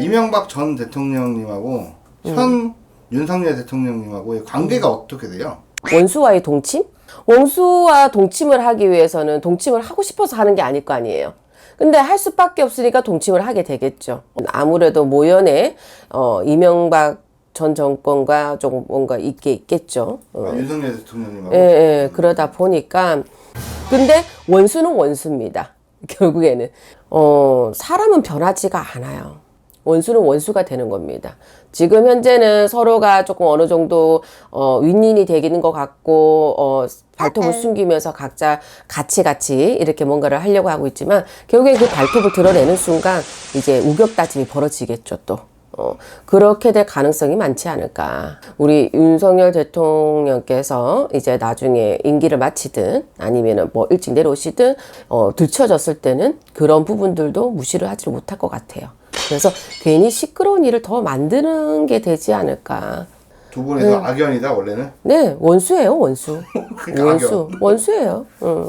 이명박 전 대통령님하고 현 윤석열 대통령님하고의 관계가 어떻게 돼요? 원수와의 동침? 원수와 동침을 하기 위해서는 동침을 하고 싶어서 하는 게 아닐 거 아니에요. 근데 할 수밖에 없으니까 동침을 하게 되겠죠. 아무래도 모연에 어, 이명박 전 정권과 조금 뭔가 있게 있겠죠. 어. 아, 윤석열 대통령님하고 예, 예, 그러다 보니까. 근데 원수는 원수입니다. 결국에는. 어, 사람은 변하지가 않아요. 원수는 원수가 되는 겁니다. 지금 현재는 서로가 조금 어느 정도, 어, 윈윈이 되기는 것 같고, 어, 발톱을 숨기면서 각자 같이 같이 이렇게 뭔가를 하려고 하고 있지만, 결국에 그 발톱을 드러내는 순간, 이제 우격 다짐이 벌어지겠죠, 또. 어, 그렇게 될 가능성이 많지 않을까. 우리 윤석열 대통령께서 이제 나중에 임기를 마치든 아니면은 뭐 일찍 내려오시든 어, 들춰졌을 때는 그런 부분들도 무시를 하지 못할 것 같아요. 그래서 괜히 시끄러운 일을 더 만드는 게 되지 않을까. 두 분에서 악연이다 원래는 네, 원수예요, 원수. 그러니까 원수, 원수예요. 응.